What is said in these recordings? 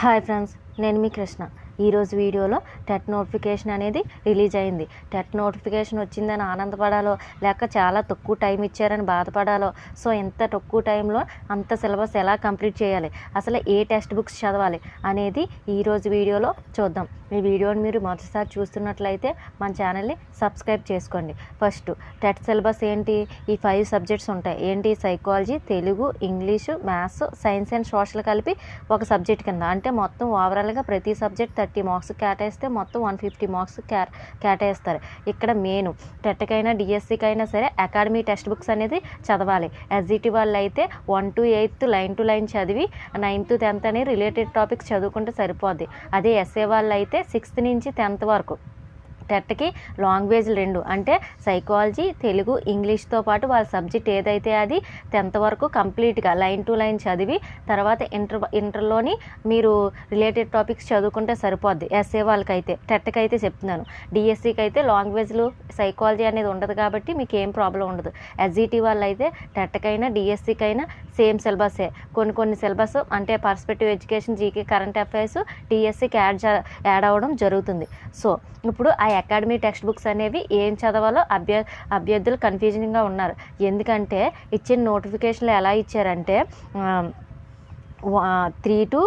Hi friends నేను మీ కృష్ణ. ఈరోజు వీడియోలో టెట్ నోటిఫికేషన్ అనేది రిలీజ్ అయింది. టెట్ నోటిఫికేషన్ వచ్చిందని ఆనందపడాలో లేక చాలా తక్కువ టైం ఇచ్చారని బాధపడాలో? సో ఇంత తక్కువ టైంలో అంత సిలబస్ ఎలా కంప్లీట్ చేయాలి? అసలు ఏ టెక్స్ట్ బుక్స్ చదవాలి అనేది ఈరోజు వీడియోలో చూద్దాం. ఈ వీడియోని మీరు మొదటిసారి చూస్తున్నట్లయితే మన ఛానల్ని సబ్స్క్రైబ్ చేసుకోండి. ఫస్ట్ టెట్ సిలబస్ ఏంటి? ఈ ఫైవ్ సబ్జెక్ట్స్ ఉంటాయి. ఏంటి? Psychology Telugu English maths science and social కలిపి ఒక సబ్జెక్ట్ కింద. అంటే మొత్తం ఓవరాల్గా ప్రతి సబ్జెక్ట్ థర్టీ మార్క్స్ కేటాయిస్తే మొత్తం వన్ ఫిఫ్టీ మార్క్స్ కే కేటాయిస్తారు. ఇక్కడ మెయిన్ టెట్కైనా డిఎస్సికి అయినా సరే అకాడమీ టెక్స్ట్ బుక్స్ అనేది చదవాలి. ఎస్జిటి వాళ్ళు అయితే one to eighth line to line చదివి నైన్త్ టెన్త్ అనేది రిలేటెడ్ టాపిక్స్ చదువుకుంటే సరిపోద్ది. అదే ఎస్ఏ వాళ్ళు అయితే సిక్స్త్ నుంచి టెన్త్ వరకు. టెట్కి లాంగ్వేజ్ రెండు. అంటే సైకాలజీ తెలుగు ఇంగ్లీష్తో పాటు వాళ్ళ సబ్జెక్ట్ ఏదైతే అది టెన్త్ వరకు కంప్లీట్గా లైన్ టు లైన్ చదివి తర్వాత ఇంటర్ ఇంటర్లోని మీరు రిలేటెడ్ టాపిక్స్ చదువుకుంటే సరిపోద్ది. ఎస్ఏ వాళ్ళకైతే టెట్కి అయితే చెప్తున్నాను. డిఎస్సికి అయితే లాంగ్వేజ్లు సైకాలజీ అనేది ఉండదు కాబట్టి మీకు ఏం ప్రాబ్లం ఉండదు. ఎస్జిటి వాళ్ళైతే టెట్కైనా డిఎస్సికైనా సేమ్ సిలబసే. కొన్ని కొన్ని సిలబస్ అంటే perspective education GK current affairs డిఎస్సికి యాడ్ యాడ్ అవ్వడం జరుగుతుంది. సో ఇప్పుడు ఆ అకాడమీ టెక్స్ట్ బుక్స్ అనేవి ఏం చదవాలో అభ్య అభ్యర్థులు కన్ఫ్యూజన్గా ఉన్నారు. ఎందుకంటే ఇచ్చిన నోటిఫికేషన్లు ఎలా ఇచ్చారంటే త్రీ టు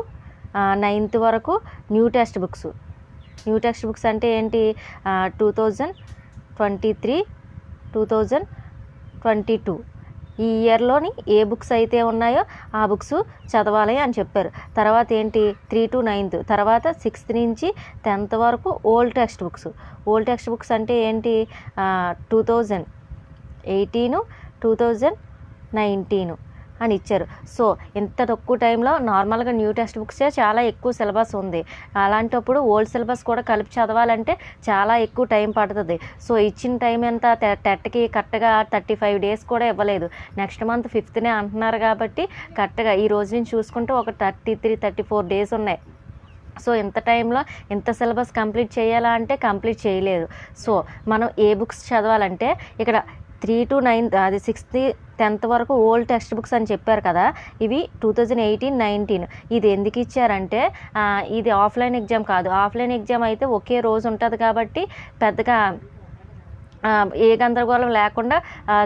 నైన్త్ వరకు new text books new text books అంటే ఏంటి? Two thousand twenty three two thousand twenty two. ఈ ఇయర్లోని ఏ బుక్స్ అయితే ఉన్నాయో ఆ బుక్స్ చదవాలి అని చెప్పారు. తర్వాత ఏంటి? త్రీ టు నైన్త్ తర్వాత సిక్స్త్ నుంచి టెన్త్ వరకు old text books old text books అంటే ఏంటి? Two thousand eighteen two thousand nineteen అని ఇచ్చారు. సో ఇంత తక్కువ టైంలో నార్మల్గా న్యూ టెక్స్ట్ బుక్సే చాలా ఎక్కువ సిలబస్ ఉంది. అలాంటప్పుడు ఓల్డ్ సిలబస్ కూడా కలిపి చదవాలంటే చాలా ఎక్కువ టైం పడుతుంది. సో ఇచ్చిన టైం ఎంత? టెట్కి కరెక్ట్గా థర్టీ ఫైవ్ డేస్ కూడా ఇవ్వలేదు. నెక్స్ట్ మంత్ ఫిఫ్త్నే అంటున్నారు కాబట్టి కరెక్ట్గా ఈ రోజు నుంచి చూసుకుంటే ఒక thirty three thirty four days ఉన్నాయి. సో ఇంత టైంలో ఇంత సిలబస్ కంప్లీట్ చేయాలా అంటే కంప్లీట్ చేయలేదు. సో మనం ఏ బుక్స్ చదవాలంటే ఇక్కడ త్రీ టు నైన్త్ అది సిక్స్త్ టెన్త్ వరకు ఓల్డ్ టెక్స్ట్ బుక్స్ అని చెప్పారు కదా ఇవి టూ థౌజండ్ ఎయిటీన్ నైన్టీన్. ఇది ఎందుకు ఇచ్చారంటే ఇది ఆఫ్లైన్ ఎగ్జామ్ కాదు. ఆఫ్లైన్ ఎగ్జామ్ అయితే ఒకే రోజు ఉంటుంది కాబట్టి పెద్దగా ఏ గందరగోళం లేకుండా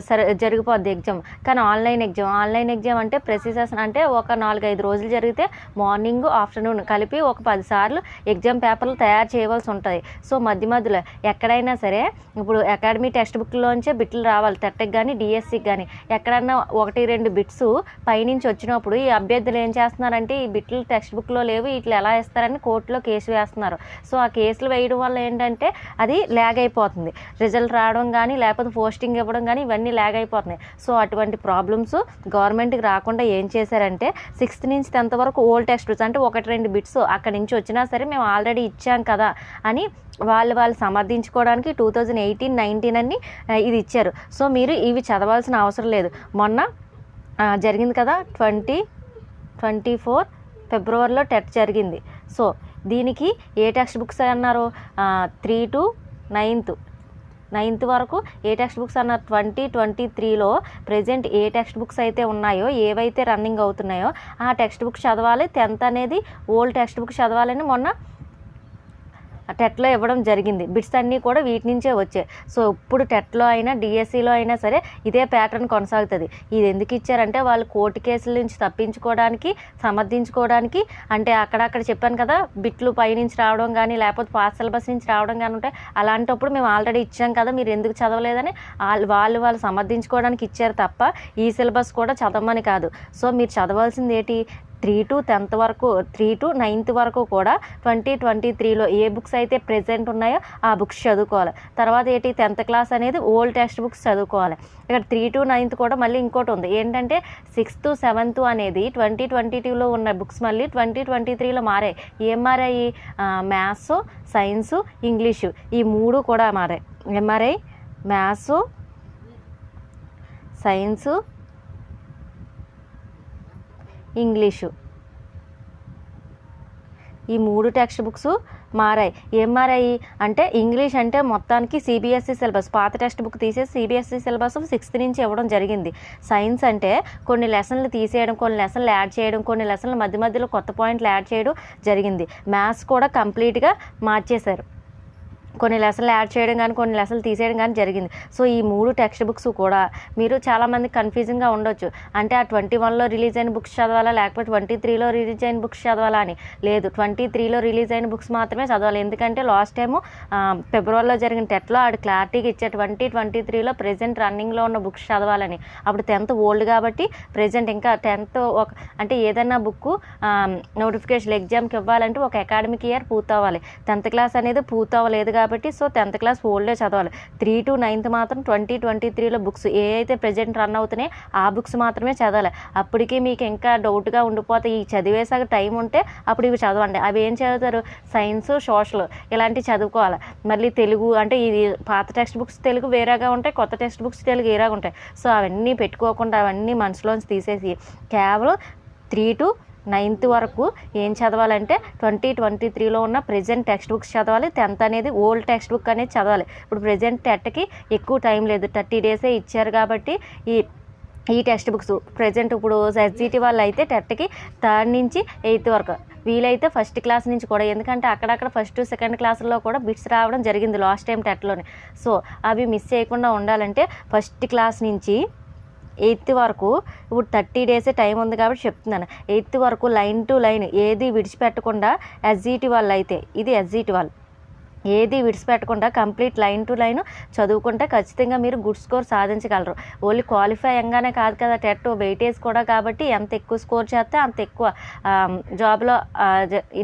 సరే జరిగిపోద్ది ఎగ్జామ్. కానీ ఆన్లైన్ ఎగ్జామ్ ఆన్లైన్ ఎగ్జామ్ అంటే ప్రెసిసేషన్ అంటే ఒక నాలుగైదు రోజులు జరిగితే మార్నింగ్ ఆఫ్టర్నూన్ కలిపి ఒక పది సార్లు ఎగ్జామ్ పేపర్లు తయారు చేయవలసి ఉంటుంది. సో మధ్య మధ్యలో ఎక్కడైనా సరే ఇప్పుడు అకాడమీ టెక్స్ట్ బుక్లోంచే బిట్లు రావాలి. టెట్కి కానీ డిఎస్సికి కానీ ఎక్కడన్నా ఒకటి రెండు బిట్స్ పైనుంచి వచ్చినప్పుడు ఈ అభ్యర్థులు ఏం చేస్తున్నారంటే ఈ బిట్లు టెక్స్ట్ బుక్లో లేవు ఇట్లా ఎలా ఇస్తారని కోర్టులో కేసు వేస్తున్నారు. సో ఆ కేసులు వేయడం వల్ల ఏంటంటే అది ల్యాగ్ అయిపోతుంది. రిజల్ట్ రావడం కానీ లేకపోతే పోస్టింగ్ ఇవ్వడం కానీ ఇవన్నీ ల్యాగ్ అయిపోతున్నాయి. సో అటువంటి ప్రాబ్లమ్స్ గవర్నమెంట్కి రాకుండా ఏం చేశారంటే సిక్స్త్ నుంచి టెన్త్ వరకు ఓల్డ్ టెక్స్ట్ బుక్స్ అంటే ఒకటి రెండు బిట్స్ అక్కడి నుంచి వచ్చినా సరే మేము ఆల్రెడీ ఇచ్చాం కదా అని వాళ్ళు వాళ్ళు సమర్థించుకోవడానికి టూ థౌజండ్ ఎయిటీన్ నైన్టీన్ అని ఇది ఇచ్చారు. సో మీరు ఇవి చదవాల్సిన అవసరం లేదు. మొన్న జరిగింది కదా ట్వంటీ ట్వంటీ ఫోర్ ఫిబ్రవరిలో టెట్ జరిగింది. సో దీనికి ఏ టెక్స్ట్ బుక్స్ అన్నారు? Three to ninth. నైన్త్ వరకు ఏ టెక్స్ట్ బుక్స్ అన్న ట్వంటీ ట్వంటీ త్రీలో ప్రజెంట్ ఏ టెక్స్ట్ బుక్స్ అయితే ఉన్నాయో ఏవైతే రన్నింగ్ అవుతున్నాయో ఆ టెక్స్ట్ బుక్ చదవాలి. టెన్త్ అనేది ఓల్డ్ టెక్స్ట్ బుక్ చదవాలని మొన్న టెట్లో ఇవ్వడం జరిగింది. బిట్స్ అన్నీ కూడా వీటి నుంచే వచ్చాయి. సో ఇప్పుడు టెట్లో అయినా డిఎస్సిలో అయినా సరే ఇదే ప్యాటర్న్ కొనసాగుతుంది. ఇది ఎందుకు ఇచ్చారంటే వాళ్ళు కోర్టు కేసుల నుంచి తప్పించుకోవడానికి సమర్థించుకోవడానికి అంటే అక్కడక్కడ చెప్పాను కదా బిట్లు పైనుంచి రావడం కానీ లేకపోతే పాస్ సిలబస్ నుంచి రావడం కానీ ఉంటాయి అలాంటప్పుడు మేము ఆల్రెడీ ఇచ్చాం కదా మీరు ఎందుకు చదవలేదని వాళ్ళు వాళ్ళు వాళ్ళు సమర్థించుకోవడానికి ఇచ్చారు తప్ప ఈ సిలబస్ కూడా చదవమని కాదు. సో మీరు చదవాల్సింది ఏంటి త్రీ టు టెన్త్ వరకు త్రీ టు నైన్త్ వరకు కూడా ట్వంటీ ట్వంటీ త్రీలో ఏ బుక్స్ అయితే ప్రెజెంట్ ఉన్నాయో ఆ బుక్స్ చదువుకోవాలి. తర్వాత ఏంటి? టెన్త్ క్లాస్ అనేది ఓల్డ్ టెక్స్ట్ బుక్స్ చదువుకోవాలి. ఇక్కడ త్రీ టు నైన్త్ కూడా మళ్ళీ ఇంకోటి ఉంది. ఏంటంటే సిక్స్త్ సెవెంత్ అనేది ట్వంటీ ట్వంటీ టూలో ఉన్న బుక్స్ మళ్ళీ ట్వంటీ ట్వంటీ త్రీలో మారాయి. ఏం మారాయి? Maths science English. ఈ మూడు కూడా మారాయి. MRI maths science English. ఈ మూడు టెక్స్ట్ బుక్స్ మారాయి. ఏం మారాయి? అంటే ఇంగ్లీష్ అంటే మొత్తానికి సిబిఎస్ఈ సిలబస్. పాత టెక్స్ట్ బుక్ తీసేసి సిబిఎస్ఈ సిలబస్ సిక్స్త్ నుంచి ఇవ్వడం జరిగింది. సైన్స్ అంటే కొన్ని లెసన్లు తీసేయడం కొన్ని లెసన్లు యాడ్ చేయడం కొన్ని లెసన్లు మధ్య మధ్యలో కొత్త పాయింట్లు యాడ్ చేయడం జరిగింది. మ్యాథ్స్ కూడా కంప్లీట్గా మార్చేశారు. కొన్ని లెసన్లు యాడ్ చేయడం కానీ కొన్ని లెసన్లు తీసేయడం కానీ జరిగింది. సో ఈ మూడు టెక్స్ట్ బుక్స్ కూడా మీరు చాలామంది కన్ఫ్యూజింగ్గా ఉండొచ్చు. అంటే ఆ ట్వంటీ వన్లో రిలీజ్ అయిన బుక్స్ చదవాలా లేకపోతే ట్వంటీ త్రీలో రిలీజ్ అయిన బుక్స్ చదవాలా అని? లేదు ట్వంటీ త్రీలో రిలీజ్ అయిన బుక్స్ మాత్రమే చదవాలి. ఎందుకంటే లాస్ట్ టైము ఫిబ్రవరిలో జరిగిన టెట్లో ఆడు క్లారిటీగా ఇచ్చే ట్వంటీ ట్వంటీ త్రీలో ప్రజెంట్ రన్నింగ్లో ఉన్న బుక్స్ చదవాలని. అప్పుడు టెన్త్ ఓల్డ్ కాబట్టి ప్రజెంట్ ఇంకా టెన్త్ ఒక అంటే ఏదైనా బుక్ నోటిఫికేషన్ ఎగ్జామ్కి ఇవ్వాలంటే ఒక అకాడమిక్ ఇయర్ పూర్తవ్వాలి. టెన్త్ క్లాస్ అనేది పూర్తవ్వలేదు కాబట్టి కాబట్టి సో టెన్త్ క్లాస్ ఓల్డే చదవాలి. త్రీ టు నైన్త్ మాత్రం ట్వంటీ ట్వంటీ త్రీలో బుక్స్ ఏ అయితే ప్రజెంట్ రన్ అవుతున్నాయో ఆ బుక్స్ మాత్రమే చదవాలి. అప్పటికి మీకు ఇంకా డౌట్గా ఉండిపోతే ఈ చదివేసాక టైం ఉంటే అప్పుడు ఇవి చదవండి. అవి ఏం చదువుతారు? సైన్స్ సోషల్ ఇలాంటివి చదువుకోవాలి. మళ్ళీ తెలుగు అంటే ఇది పాత టెక్స్ట్ బుక్స్ తెలుగు వేరేగా ఉంటాయి కొత్త టెక్స్ట్ బుక్స్ తెలుగు వేరేగా ఉంటాయి. సో అవన్నీ పెట్టుకోకుండా అవన్నీ మనసులోంచి తీసేసి కేవలం త్రీ టు నైన్త్ వరకు ఏం చదవాలంటే ట్వంటీ ట్వంటీ త్రీలో ఉన్న ప్రజెంట్ టెక్స్ట్ బుక్స్ చదవాలి. టెన్త్ అనేది ఓల్డ్ టెక్స్ట్ బుక్ అనేది చదవాలి. ఇప్పుడు ప్రజెంట్ టెట్కి ఎక్కువ టైం లేదు. థర్టీ డేసే ఇచ్చారు కాబట్టి ఈ ఈ టెక్స్ట్ బుక్స్ ప్రజెంట్ ఇప్పుడు ఎస్జిటి వాళ్ళు అయితే టెట్కి థర్డ్ నుంచి ఎయిత్ వరకు. వీలైతే ఫస్ట్ క్లాస్ నుంచి కూడా ఎందుకంటే అక్కడక్కడ ఫస్ట్ సెకండ్ క్లాసుల్లో కూడా బిట్స్ రావడం జరిగింది లాస్ట్ టైం టెట్లోనే. సో అవి మిస్ చేయకుండా ఉండాలంటే ఫస్ట్ క్లాస్ నుంచి ఎయిత్ వరకు ఇప్పుడు థర్టీ డేసే టైం ఉంది కాబట్టి చెప్తున్నాను. ఎయిత్ వరకు లైన్ టు లైన్ ఏది విడిచిపెట్టకుండా ఎస్జిటి వాళ్ళు అయితే ఇది ఎస్జిటి వాళ్ళు. ఏది విడిచిపెట్టకుండా కంప్లీట్ లైన్ టు లైన్ చదువుకుంటే ఖచ్చితంగా మీరు గుడ్ స్కోర్ సాధించగలరు. ఓన్లీ క్వాలిఫై అయ్యంగానే కాదు కదా టెట్ వెయిటేజ్ కూడా కాబట్టి ఎంత ఎక్కువ స్కోర్ చేస్తే అంత ఎక్కువ జాబ్లో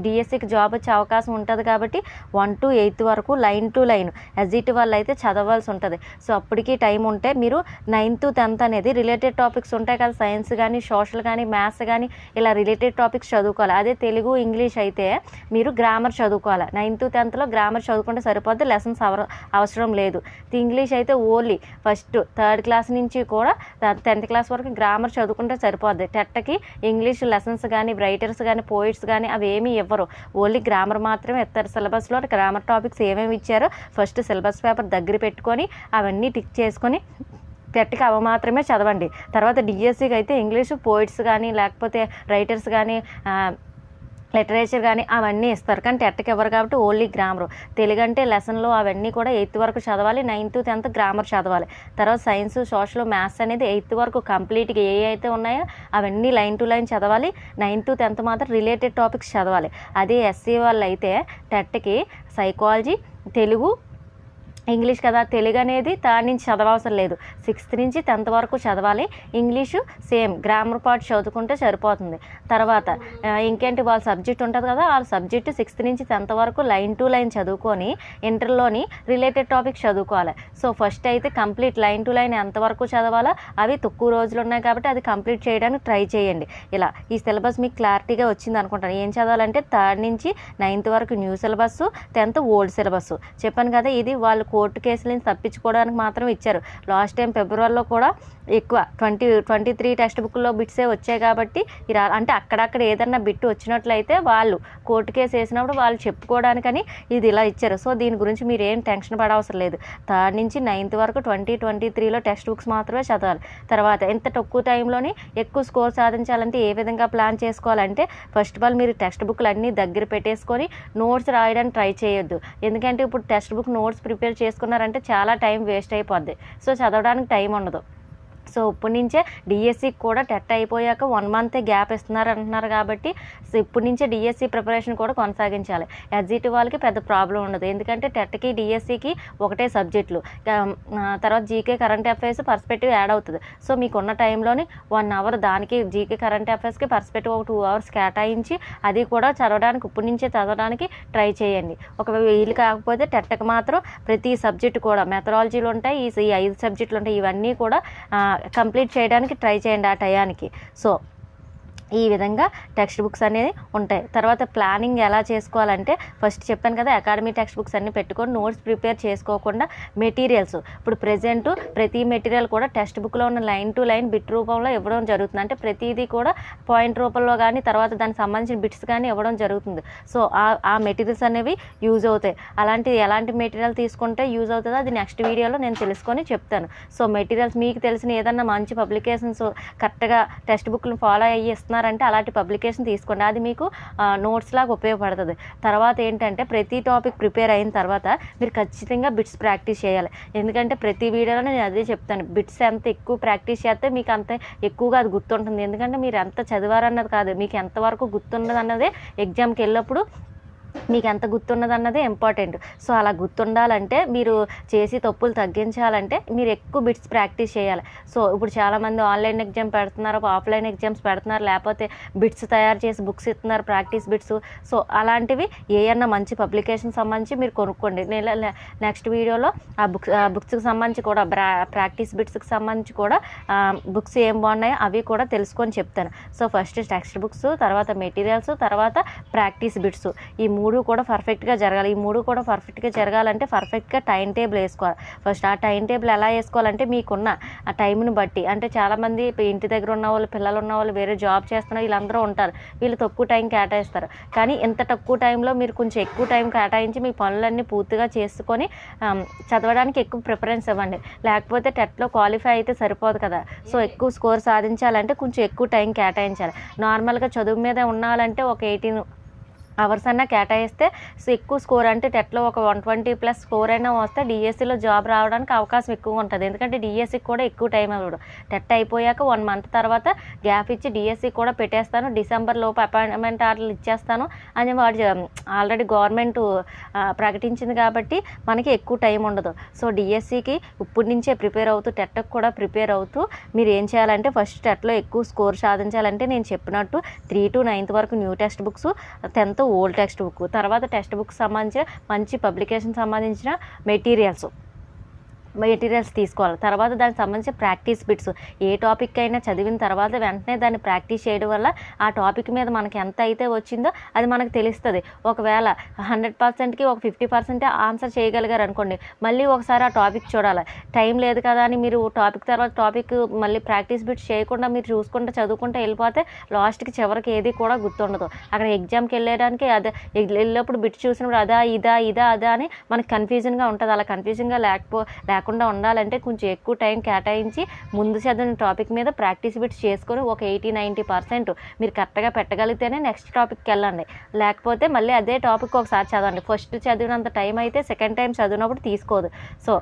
డిఎస్సికి జాబ్ వచ్చే అవకాశం ఉంటుంది కాబట్టి వన్ టు ఎయిత్ వరకు లైన్ టు లైన్ ఎస్జిటి వాళ్ళు అయితే చదవాల్సి ఉంటుంది. సో అప్పటికి టైం ఉంటే మీరు నైన్త్ టెన్త్ అనేది రిలేటెడ్ టాపిక్స్ ఉంటాయి కదా సైన్స్ కానీ సోషల్ కానీ మ్యాథ్స్ కానీ ఇలా రిలేటెడ్ టాపిక్స్ చదువుకోవాలి. అదే తెలుగు ఇంగ్లీష్ అయితే మీరు గ్రామర్ చదువుకోవాలి. నైన్త్ టెన్త్లో గ్రామర్ చదువుకుంటే సరిపోద్ది లెసన్స్ అవర అవసరం లేదు. ఇంగ్లీష్ అయితే ఓన్లీ ఫస్ట్ థర్డ్ క్లాస్ నుంచి కూడా టెన్త్ క్లాస్ వరకు గ్రామర్ చదువుకుంటే సరిపోద్ది. టెట్కి ఇంగ్లీష్ లెసన్స్ కానీ రైటర్స్ కానీ పోయిట్స్ కానీ అవి ఏమీ ఇవ్వరు. ఓన్లీ గ్రామర్ మాత్రమే ఇస్తారు. సిలబస్లో గ్రామర్ టాపిక్స్ ఏమేమి ఇచ్చారో ఫస్ట్ సిలబస్ పేపర్ దగ్గర పెట్టుకొని అవన్నీ టిక్ చేసుకొని టెట్కి అవి మాత్రమే చదవండి. తర్వాత డిఎస్సికి అయితే ఇంగ్లీష్ పోయిట్స్ కానీ లేకపోతే రైటర్స్ కానీ లిటరేచర్ కానీ అవన్నీ ఇస్తారు. కానీ టెట్కి ఇవ్వరు కాబట్టి ఓన్లీ గ్రామర్. తెలుగు అంటే లెసన్లు అవన్నీ కూడా ఎయిత్ వరకు చదవాలి నైన్త్ టెన్త్ గ్రామర్ చదవాలి. తర్వాత సైన్స్ సోషల్ మ్యాథ్స్ అనేది ఎయిత్ వరకు కంప్లీట్గా ఏ అయితే ఉన్నాయో అవన్నీ లైన్ టు లైన్ చదవాలి. నైన్త్ టెన్త్ మాత్రం రిలేటెడ్ టాపిక్స్ చదవాలి. అదే ఎస్సీ వాళ్ళు అయితే టెట్కి సైకాలజీ తెలుగు ఇంగ్లీష్ కదా తెలుగు అనేది థర్డ్ నుంచి చదవవసరం లేదు. సిక్స్త్ నుంచి టెన్త్ వరకు చదవాలి. ఇంగ్లీషు సేమ్ గ్రామర్ పార్ట్ చదువుకుంటే సరిపోతుంది. తర్వాత ఇంకేంటి వాళ్ళ సబ్జెక్ట్ ఉంటుంది కదా వాళ్ళ సబ్జెక్ట్ సిక్స్త్ నుంచి టెన్త్ వరకు లైన్ టు లైన్ చదువుకొని ఇంటర్లోని రిలేటెడ్ టాపిక్ చదువుకోవాలి. సో ఫస్ట్ అయితే కంప్లీట్ లైన్ టు లైన్ ఎంతవరకు చదవాలో అవి తక్కువ రోజులు ఉన్నాయి కాబట్టి అది కంప్లీట్ చేయడానికి ట్రై చేయండి. ఇలా ఈ సిలబస్ మీకు క్లారిటీగా వచ్చింది అనుకుంటాను. ఏం చదవాలంటే థర్డ్ నుంచి నైన్త్ వరకు new syllabus tenth old syllabus చెప్పాను కదా ఇది వాళ్ళు కోర్టు కేసుల నుంచి తప్పించుకోవడానికి మాత్రం ఇచ్చారు. లాస్ట్ టైం ఫిబ్రవరిలో కూడా ఎక్కువ ట్వంటీ ట్వంటీ త్రీ టెక్స్ట్ బుక్లో బిట్సే వచ్చాయి కాబట్టి అంటే అక్కడక్కడ ఏదన్నా బిట్ వచ్చినట్లయితే వాళ్ళు కోర్టు కేసు వేసినప్పుడు వాళ్ళు చెప్పుకోవడానికని ఇది ఇలా ఇచ్చారు. సో దీని గురించి మీరు ఏం టెన్షన్ పడవసరం లేదు. థర్డ్ నుంచి నైన్త్ వరకు ట్వంటీ ట్వంటీ త్రీలో టెక్స్ట్ బుక్స్ మాత్రమే చదవాలి. తర్వాత ఎంత తక్కువ టైంలోనే ఎక్కువ స్కోర్ సాధించాలంటే ఏ విధంగా ప్లాన్ చేసుకోవాలంటే ఫస్ట్ ఆఫ్ ఆల్ మీరు టెక్స్ట్ బుక్లు అన్నీ దగ్గర పెట్టేసుకొని నోట్స్ రాయడానికి ట్రై చేయొద్దు. ఎందుకంటే ఇప్పుడు టెక్స్ట్ బుక్ నోట్స్ ప్రిపేర్ చేసుకున్నారంటే చాలా టైం వేస్ట్ అయిపోద్ది. సో చదవడానికి టైం ఉండదు. సో ఇప్పటి నుంచే డిఎస్సికి కూడా టెట్ అయిపోయాక వన్ మంత్ గ్యాప్ ఇస్తున్నారు అంటున్నారు కాబట్టి ఇప్పటి నుంచే డిఎస్సి ప్రిపరేషన్ కూడా కొనసాగించాలి. ఎగ్జిట్ వాళ్ళకి పెద్ద ప్రాబ్లం ఉండదు. ఎందుకంటే టెట్కి డిఎస్సికి ఒకటే సబ్జెక్టులు. తర్వాత GK current affairs perspective add అవుతుంది. సో మీకున్న టైంలోని వన్ అవర్ దానికి జీకే కరెంట్ అఫైర్స్కి పర్స్పెక్టివ్ ఒక టూ అవర్స్ కేటాయించి అది కూడా చదవడానికి ఇప్పటి నుంచే చదవడానికి ట్రై చేయండి. ఒకవేళ వీలు కాకపోతే టెట్కి మాత్రం ప్రతి సబ్జెక్ట్ కూడా మెథడాలజీలు ఉంటాయి ఈ ఐదు సబ్జెక్టులు ఉంటాయి ఇవన్నీ కూడా కంప్లీట్ చేయడానికి ట్రై చేయండి ఆ టయానికి. సో ఈ విధంగా టెక్స్ట్ బుక్స్ అనేవి ఉంటాయి. తర్వాత ప్లానింగ్ ఎలా చేసుకోవాలంటే ఫస్ట్ చెప్పాను కదా అకాడమీ టెక్స్ట్ బుక్స్ అన్ని పెట్టుకొని నోట్స్ ప్రిపేర్ చేసుకోకుండా మెటీరియల్స్. ఇప్పుడు ప్రజెంట్ ప్రతి మెటీరియల్ కూడా టెక్స్ట్ బుక్లో ఉన్న లైన్ టు లైన్ బిట్ రూపంలో ఇవ్వడం జరుగుతుంది. అంటే ప్రతిదీ కూడా పాయింట్ రూపంలో కానీ తర్వాత దానికి సంబంధించిన బిట్స్ కానీ ఇవ్వడం జరుగుతుంది. సో ఆ ఆ మెటీరియల్స్ అనేవి యూజ్ అవుతాయి. అలాంటి ఎలాంటి మెటీరియల్ తీసుకుంటే యూజ్ అవుతుందో అది నెక్స్ట్ వీడియోలో నేను తెలుసుకొని చెప్తాను. సో మెటీరియల్స్ మీకు తెలిసిన ఏదన్నా మంచి పబ్లికేషన్స్ కరెక్ట్గా టెక్స్ట్ బుక్లు ఫాలో అయ్యి ఇస్తున్నారంటే అలాంటి పబ్లికేషన్ తీసుకోండి. అది మీకు నోట్స్ లాగా ఉపయోగపడుతుంది. తర్వాత ఏంటంటే ప్రతి టాపిక్ ప్రిపేర్ అయిన తర్వాత మీరు ఖచ్చితంగా బిట్స్ ప్రాక్టీస్ చేయాలి. ఎందుకంటే ప్రతి వీడియోలో నేను అదే చెప్తాను. బిట్స్ ఎంత ఎక్కువ ప్రాక్టీస్ చేస్తే మీకు అంత ఎక్కువగా అది గుర్తుంటుంది. ఎందుకంటే మీరు ఎంత చదివారన్నది కాదు. మీకు ఎంతవరకు గుర్తున్నది అన్నదే ఎగ్జామ్కి వెళ్ళినప్పుడు మీకు ఎంత గుర్తున్నదన్నదే ఇంపార్టెంట్. సో అలా గుర్తుండాలంటే మీరు చేసి తప్పులు తగ్గించాలంటే మీరు ఎక్కువ బిట్స్ ప్రాక్టీస్ చేయాలి. సో ఇప్పుడు చాలామంది ఆన్లైన్ ఎగ్జామ్ పెడుతున్నారు ఆఫ్లైన్ ఎగ్జామ్స్ పెడుతున్నారు లేకపోతే బిట్స్ తయారు చేసి బుక్స్ ఇస్తున్నారు ప్రాక్టీస్ బిట్స్. సో అలాంటివి ఏమన్నా మంచి పబ్లికేషన్ సంబంధించి మీరు కొనుక్కోండి. నేను నెక్స్ట్ వీడియోలో ఆ బుక్స్ బుక్స్కి సంబంధించి కూడా ప్రాక్టీస్ బిట్స్కి సంబంధించి కూడా బుక్స్ ఏం బాగున్నాయో అవి కూడా తెలుసుకొని చెప్తాను. సో ఫస్ట్ టెక్స్ట్ బుక్స్ తర్వాత మెటీరియల్స్ తర్వాత ప్రాక్టీస్ బిట్స్. ఈ మూడు కూడా పర్ఫెక్ట్గా జరగాలి. ఈ మూడు కూడా పర్ఫెక్ట్గా జరగాలంటే పర్ఫెక్ట్గా టైం టేబుల్ వేసుకోవాలి. ఫస్ట్ ఆ టైం టేబుల్ ఎలా వేసుకోవాలంటే మీకున్న ఆ టైంని బట్టి. అంటే చాలామంది ఇంటి దగ్గర ఉన్న వాళ్ళు పిల్లలు ఉన్న వాళ్ళు వేరే జాబ్ చేస్తున్న వీళ్ళందరూ ఉంటారు. వీళ్ళు తక్కువ టైం కేటాయిస్తారు. కానీ ఇంత తక్కువ టైంలో మీరు కొంచెం ఎక్కువ టైం కేటాయించి మీ పనులన్నీ పూర్తిగా చేసుకొని చదవడానికి ఎక్కువ ప్రిఫరెన్స్ ఇవ్వండి. లేకపోతే టెట్లో క్వాలిఫై అయితే సరిపోదు కదా. సో ఎక్కువ స్కోర్ సాధించాలంటే కొంచెం ఎక్కువ టైం కేటాయించాలి. నార్మల్గా చదువు మీద ఉండాలంటే ఒక ఎయిటీన్ అవర్స్ అన్నా కేటాయిస్తే సో ఎక్కువ స్కోర్ అంటే టెట్లో ఒక వన్ ట్వంటీ ప్లస్ స్కోర్ అయినా వస్తే డిఎస్సిలో జాబ్ రావడానికి అవకాశం ఎక్కువ ఉంటుంది. ఎందుకంటే డిఎస్సికి కూడా ఎక్కువ టైం ఇవ్వడు. టెట్ అయిపోయాక వన్ మంత్ తర్వాత గ్యాప్ ఇచ్చి డిఎస్సి కూడా పెట్టేస్తాను. డిసెంబర్ లోపు అపాయింట్మెంట్ ఆర్డర్లు ఇచ్చేస్తాను అని వాడు ఆల్రెడీ గవర్నమెంట్ ప్రకటించింది కాబట్టి మనకి ఎక్కువ టైం ఉండదు. సో డిఎస్సికి ఇప్పటి నుంచే ప్రిపేర్ అవుతూ టెట్కి కూడా ప్రిపేర్ అవుతూ మీరు ఏం చేయాలంటే ఫస్ట్ టెట్లో ఎక్కువ స్కోర్ సాధించాలంటే నేను చెప్పినట్టు త్రీ టు నైన్త్ వరకు new text books tenth old text book. తర్వాత టెక్స్ట్ బుక్ సంబంధించిన మంచి పబ్లికేషన్ సంబంధించిన మెటీరియల్స్. మెటీరియల్స్ తీసుకోవాలి. తర్వాత దానికి సంబంధించిన ప్రాక్టీస్ బిట్స్. ఏ టాపిక్ అయినా చదివిన తర్వాత వెంటనే దాన్ని ప్రాక్టీస్ చేయడం వల్ల ఆ టాపిక్ మీద మనకి ఎంత అయితే వచ్చిందో అది మనకు తెలుస్తుంది. ఒకవేళ హండ్రెడ్ పర్సెంట్కి ఒక ఫిఫ్టీ పర్సెంటే ఆన్సర్ చేయగలిగారు అనుకోండి మళ్ళీ ఒకసారి ఆ టాపిక్ చూడాలి. టైం లేదు కదా అని మీరు టాపిక్ తర్వాత టాపిక్ మళ్ళీ ప్రాక్టీస్ బిట్స్ చేయకుండా మీరు చూసుకుంటూ చదువుకుంటూ వెళ్ళిపోతే లాస్ట్కి చివరికి ఏది కూడా గుర్తుండదు. అక్కడ ఎగ్జామ్కి వెళ్ళడానికి అదే వెళ్ళినప్పుడు బిట్ చూసినప్పుడు అదా ఇదా ఇదా అదా అని మనకి కన్ఫ్యూజన్గా ఉంటుంది. అలా కన్ఫ్యూజన్గా లేకపో లేకుండా ఉండాలంటే కొంచెం ఎక్కువ టైం కేటాయించి ముందు చదివిన టాపిక్ మీద ప్రాక్టీస్ బిట్స్ చేసుకొని ఒక ఎయిటీ నైంటీ పర్సెంట్ మీరు కరెక్ట్గా పెట్టగలిగితేనే నెక్స్ట్ టాపిక్కి వెళ్ళండి. లేకపోతే మళ్ళీ అదే టాపిక్ ఒకసారి చదవండి. ఫస్ట్ చదివినంత టైం అయితే సెకండ్ టైం చదివినప్పుడు తీసుకోదు. సో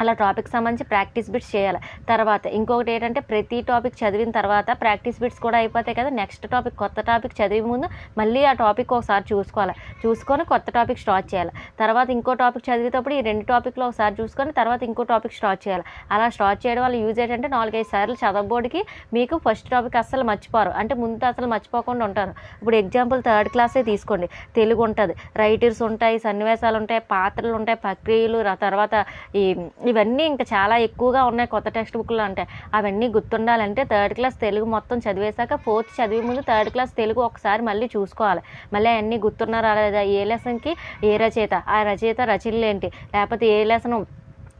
అలా టాపిక్ సంబంధించి ప్రాక్టీస్ బిట్స్ చేయాలి. తర్వాత ఇంకొకటి ఏంటంటే ప్రతి టాపిక్ చదివిన తర్వాత ప్రాక్టీస్ బిట్స్ కూడా అయిపోతాయి కదా. నెక్స్ట్ టాపిక్ కొత్త టాపిక్ చదివే ముందు మళ్ళీ ఆ టాపిక్ ఒకసారి చూసుకోవాలి. చూసుకొని కొత్త టాపిక్ స్టార్ట్ చేయాలి. తర్వాత ఇంకో టాపిక్ చదివేటప్పుడు ఈ రెండు టాపిక్లో ఒకసారి చూసుకొని తర్వాత ఇంకో టాపిక్ స్టార్ట్ చేయాలి. అలా స్టార్ట్ చేయడం వల్ల యూజ్ ఏంటంటే నాలుగైదు సార్లు చదవబోర్డుకి మీకు ఫస్ట్ టాపిక్ అస్సలు మర్చిపోరు. అంటే ముందు అసలు మర్చిపోకుండా ఉంటారు. ఇప్పుడు ఎగ్జాంపుల్ థర్డ్ క్లాసే తీసుకోండి. తెలుగు ఉంటుంది. రైటర్స్ ఉంటాయి సన్నివేశాలు ఉంటాయి పాత్రలు ఉంటాయి ప్రక్రియలు తర్వాత ఈ ఇవన్నీ ఇంకా చాలా ఎక్కువగా ఉన్నాయి కొత్త టెక్స్ట్ బుక్లో అంటే. అవన్నీ గుర్తుండాలంటే థర్డ్ క్లాస్ తెలుగు మొత్తం చదివేశాక ఫోర్త్ చదివే ముందు థర్డ్ క్లాస్ తెలుగు ఒకసారి మళ్ళీ చూసుకోవాలి. మళ్ళీ అన్నీ గుర్తున్నారా లేదా ఏ లెసన్కి? ఏ రచయిత? ఆ రచయిత రచనలు ఏంటి లేకపోతే ఏ లెసన్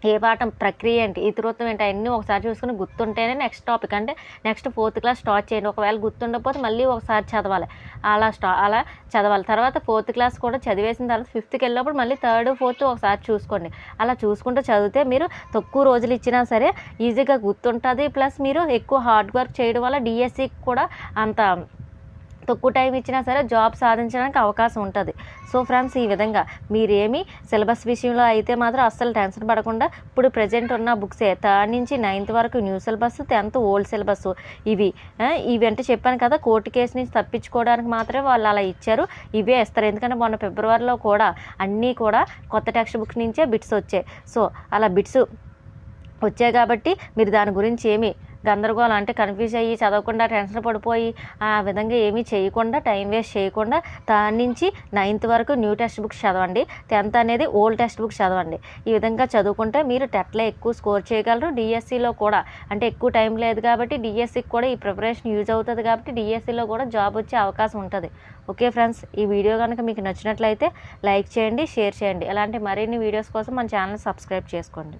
ఏ పాఠం ప్రక్రియ ఏంటి? ఇతరత్వం ఏంటి? అన్నీ ఒకసారి చూసుకుని గుర్తుంటేనే నెక్స్ట్ టాపిక్ అంటే నెక్స్ట్ ఫోర్త్ క్లాస్ స్టార్ట్ చేయండి. ఒకవేళ గుర్తుండకపోతే మళ్ళీ ఒకసారి చదవాలి. అలా స్టా అలా చదవాలి. తర్వాత ఫోర్త్ క్లాస్ కూడా చదివేసిన తర్వాత ఫిఫ్త్కి వెళ్ళినప్పుడు మళ్ళీ థర్డ్ ఫోర్త్ ఒకసారి చూసుకోండి. అలా చూసుకుంటూ చదివితే మీరు తక్కువ రోజులు ఇచ్చినా సరే ఈజీగా గుర్తుంటుంది. ప్లస్ మీరు ఎక్కువ హార్డ్ వర్క్ చేయడం వల్ల డిఎస్సికి కూడా అంత తక్కువ టైం ఇచ్చినా సరే జాబ్ సాధించడానికి అవకాశం ఉంటుంది. సో ఫ్రెండ్స్ ఈ విధంగా మీరేమి సిలబస్ విషయంలో అయితే మాత్రం అస్సలు టెన్షన్ పడకుండా ఇప్పుడు ప్రజెంట్ ఉన్న బుక్సే థర్డ్ నుంచి నైన్త్ వరకు new syllabus tenth old syllabus ఇవి ఇవి అంటే చెప్పాను కదా కోర్టు కేసు నుంచి తప్పించుకోవడానికి మాత్రమే వాళ్ళు అలా ఇచ్చారు. ఇవే ఇస్తారు. ఎందుకంటే మొన్న ఫిబ్రవరిలో కూడా అన్నీ కూడా కొత్త టెక్స్ట్ బుక్స్ నుంచే బిట్స్ వచ్చాయి. సో అలా బిట్స్ వచ్చాయి కాబట్టి మీరు దాని గురించి ఏమి గందరగోళం అంటే కన్ఫ్యూజ్ అయ్యి చదవకుండా టెన్షన్ పడిపోయి ఆ విధంగా ఏమీ చేయకుండా టైం వేస్ట్ చేయకుండా దాని నుంచి నైన్త్ వరకు న్యూ టెక్స్ట్ బుక్స్ చదవండి. టెన్త్ అనేది ఓల్డ్ టెక్స్ట్ బుక్స్ చదవండి. ఈ విధంగా చదువుకుంటే మీరు టెట్లో ఎక్కువ స్కోర్ చేయగలరు. డిఎస్సిలో కూడా అంటే ఎక్కువ టైం లేదు కాబట్టి డిఎస్సికి కూడా ఈ ప్రిపరేషన్ యూజ్ అవుతుంది కాబట్టి డిఎస్సిలో కూడా జాబ్ వచ్చే అవకాశం ఉంటుంది. ఓకే ఫ్రెండ్స్ ఈ వీడియో కనుక మీకు నచ్చినట్లయితే లైక్ చేయండి షేర్ చేయండి. ఇలాంటి మరిన్ని వీడియోస్ కోసం మన ఛానల్ సబ్స్క్రైబ్ చేసుకోండి.